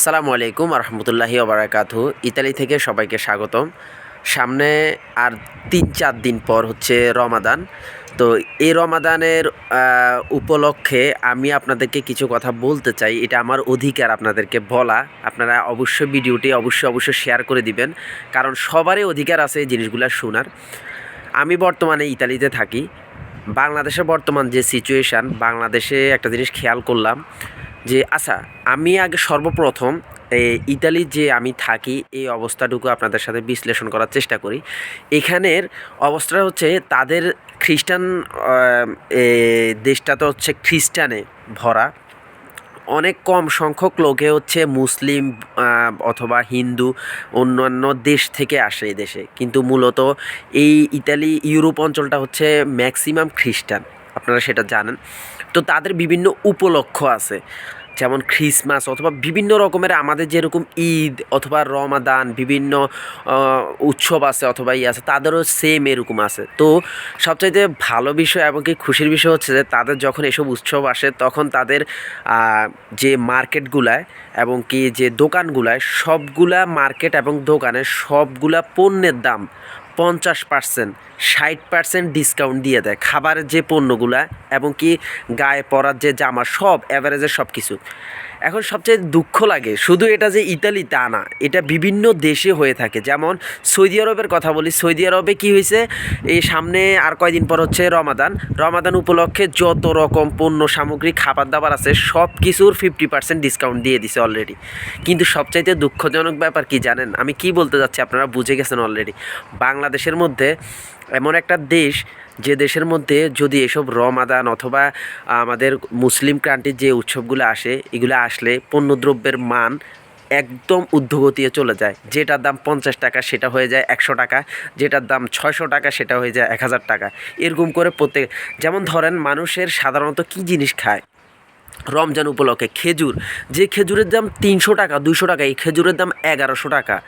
আসসালামু আলাইকুম রহমতুল্লাহি ওবরাকাতু ইতালি থেকে সবাইকে স্বাগতম। সামনে আর তিন চার দিন পর হচ্ছে রমাদান। তো এই রমাদানের উপলক্ষে আমি আপনাদেরকে কিছু কথা বলতে চাই। এটা আমার অধিকার আপনাদেরকে বলা। আপনারা অবশ্যই ভিডিওটি অবশ্যই অবশ্যই শেয়ার করে দিবেন। কারণ সবারই অধিকার আছে এই জিনিসগুলো শোনার। আমি বর্তমানে ইতালিতে থাকি। বাংলাদেশের বর্তমান যে সিচুয়েশান বাংলাদেশে একটা জিনিস খেয়াল করলাম। যে আচ্ছা আমি আগে সর্বপ্রথম এই ইতালির যে আমি থাকি, এই অবস্থাটুকু আপনাদের সাথে বিশ্লেষণ করার চেষ্টা করি। এখানের অবস্থাটা হচ্ছে, তাদের খ্রিস্টান দেশটা তো হচ্ছে খ্রিস্টানে ভরা। অনেক কম সংখ্যক লোকে হচ্ছে মুসলিম অথবা হিন্দু অন্যান্য দেশ থেকে আসে এই দেশে। কিন্তু মূলত এই ইতালি, ইউরোপ অঞ্চলটা হচ্ছে ম্যাক্সিমাম খ্রিস্টান। আপনারা সেটা জানেন। তো তাদের বিভিন্ন উপলক্ষ আছে। যেমন খ্রিসমাস অথবা বিভিন্ন রকমের আমাদের যেরকম ঈদ অথবা রমাদান, বিভিন্ন উৎসব আছে অথবা ই আছে, তাদেরও সেম এরকম আছে। তো সবচাইতে ভালো বিষয় এবং কি খুশির বিষয় হচ্ছে যে, তাদের যখন এসব উৎসব আসে, তখন তাদের যে মার্কেটগুলায় এবং কি যে দোকানগুলায় সবগুলা মার্কেট এবং দোকানে সবগুলা পণ্যের দাম পঞ্চাশ পার্সেন্ট, ষাট পার্সেন্ট ডিসকাউন্ট দিয়ে দেয় খাবারের যে পণ্যগুলা এবং কি গায়ে পরার যে জামা, সব অ্যাভারেজের সব কিছু এখন সবচেয়ে দুঃখ লাগে, শুধু এটা যে ইতালি তা না, এটা বিভিন্ন দেশে হয়ে থাকে। যেমন সৌদি আরবের কথা বলি, সৌদি আরবে কি হয়েছে? এই সামনে আর কয়দিন পর হচ্ছে রমাদান। রমাদান উপলক্ষে যত রকম পণ্য সামগ্রী, খাবার দাবার আছে, সব কিছুর ফিফটি পার্সেন্ট ডিসকাউন্ট দিয়ে দিছে অলরেডি কিন্তু সবচাইতে দুঃখজনক ব্যাপার কি জানেন? আমি কি বলতে যাচ্ছি আপনারা বুঝে গেছেন অলরেডি বাংলাদেশের মধ্যে এমন একটা দেশ যে দেশের মধ্যে যদি এসব রমাদান অথবা আমাদের মুসলিম ক্রান্তির যে উৎসবগুলো আসে, এগুলো আসলে পণ্যদ্রব্যের মান একদম ঊর্ধ্বগতিতে চলে যায়। যেটার দাম পঞ্চাশ টাকা সেটা হয়ে যায় একশো টাকা, যেটার দাম ছয়শো টাকা সেটা হয়ে যায় এক হাজার টাকা। এরকম করে প্রত্যেক, যেমন ধরেন মানুষের সাধারণত কী জিনিস খায়? রমজান উপলক্ষে খেজুর। যে খেজুরের দাম তিনশো টাকা, দুইশো টাকা, এই খেজুরের দাম এগারোশো টাকা।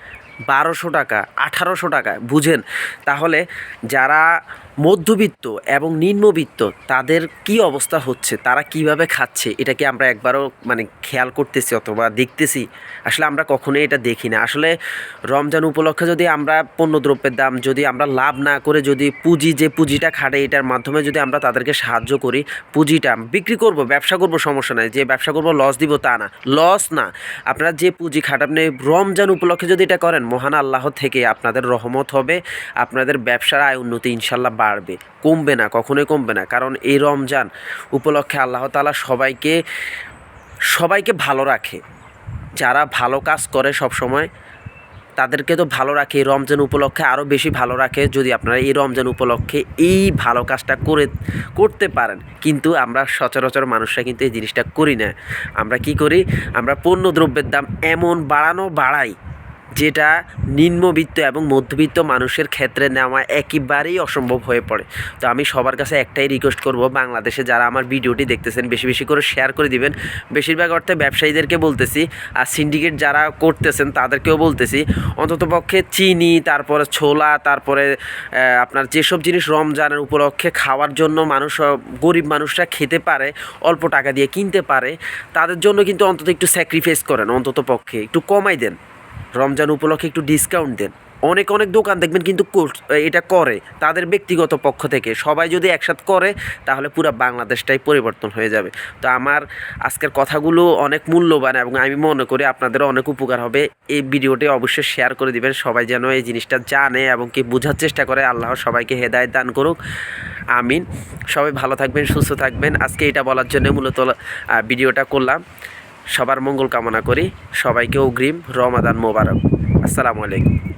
বারোশো টাকা, আঠারোশো টাকা, বুঝেন? তাহলে যারা মধ্যবিত্ত এবং নিম্নবিত্ত, তাদের কি অবস্থা হচ্ছে? তারা কীভাবে খাচ্ছে? এটা কি আমরা একবারও মানে খেয়াল করতেছি অথবা দেখতেছি? আসলে আমরা কখনোই এটা দেখি না। আসলে রমজান উপলক্ষে যদি আমরা পণ্যদ্রব্যের দাম, যদি আমরা লাভ না করে যদি পুঁজি, যে পুঁজিটা খাটে, এটার মাধ্যমে যদি আমরা তাদেরকে সাহায্য করি, পুঁজিটা বিক্রি করব, ব্যবসা করব, সমস্যা নাই। যে ব্যবসা করব লস দিব তা না। লস না। আপনারা যে পুঁজি খাটাবেন রমজান উপলক্ষে যদি এটা করেন মহান আল্লাহ থেকে আপনাদের রহমত হবে, আপনাদের ব্যবসার আয় উন্নতি ইনশাল্লাহ বাড়বে। কমবে না, কখনোই কমবে না। কারণ এই রমজান উপলক্ষে আল্লাহ তাআলা সবাইকে সবাইকে ভালো রাখে। যারা ভালো কাজ করে সব সময় তাদেরকে তো ভালো রাখে। এই রমজান উপলক্ষে আরও বেশি ভালো রাখে যদি আপনারা এই রমজান উপলক্ষে এই ভালো কাজটা করে, করতে পারেন। কিন্তু আমরা সচরাচর মানুষরা কিন্তু এই জিনিসটা করি না। আমরা কি করি? আমরা পণ্য দ্রব্যের দাম এমন বাড়ানো, বাড়াই যেটা নিম্নবিত্ত এবং মধ্যবিত্ত মানুষের ক্ষেত্রে নেওয়া একেবারেই অসম্ভব হয়ে পড়ে। তো আমি সবার কাছে একটাই রিকোয়েস্ট করব, বাংলাদেশে যারা আমার ভিডিওটি দেখতেছেন, বেশি বেশি করে শেয়ার করে দিবেন। বেশিরভাগ অর্থে ব্যবসায়ীদেরকে বলতেছি, আর সিন্ডিকেট যারা করতেছেন, তাদেরকেও বলতেছি, অন্ততপক্ষে চিনি, তারপরে ছোলা, তারপরে আপনার যেসব জিনিস রমজানের উপলক্ষে খাওয়ার জন্য মানুষ গরিব মানুষরা খেতে পারে, অল্প টাকা দিয়ে কিনতে পারে, তাদের জন্য কিন্তু অন্তত একটু স্যাক্রিফাইস করেন অন্তত পক্ষে একটু কমাই দেন। রমজান উপলক্ষে একটু ডিসকাউন্ট দেন। অনেক অনেক দোকান দেখবেন কিন্তু এটা করে, তাদের ব্যক্তিগত পক্ষ থেকে। সবাই যদি একসাথে করে, তাহলে পুরো বাংলাদেশটাই পরিবর্তন হয়ে যাবে। তো আমার আজকের কথাগুলো অনেক মূল্যবান এবং আমি মনে করি আপনাদেরও অনেক উপকার হবে। এই ভিডিওটি অবশ্যই শেয়ার করে দিবেন। সবাই যেন এই জিনিসটা জানে এবং কি বোঝার চেষ্টা করে। আল্লাহ সবাইকে হেদায়ত দান করুক। আমিন। সবাই ভালো থাকবেন, সুস্থ থাকবেন। আজকে এটা বলার জন্য মূলত ভিডিওটা করলাম। সবার মঙ্গল কামনা করি। সবাইকে অগ্রিম রমাদান মোবারক। আসসালামু আলাইকুম।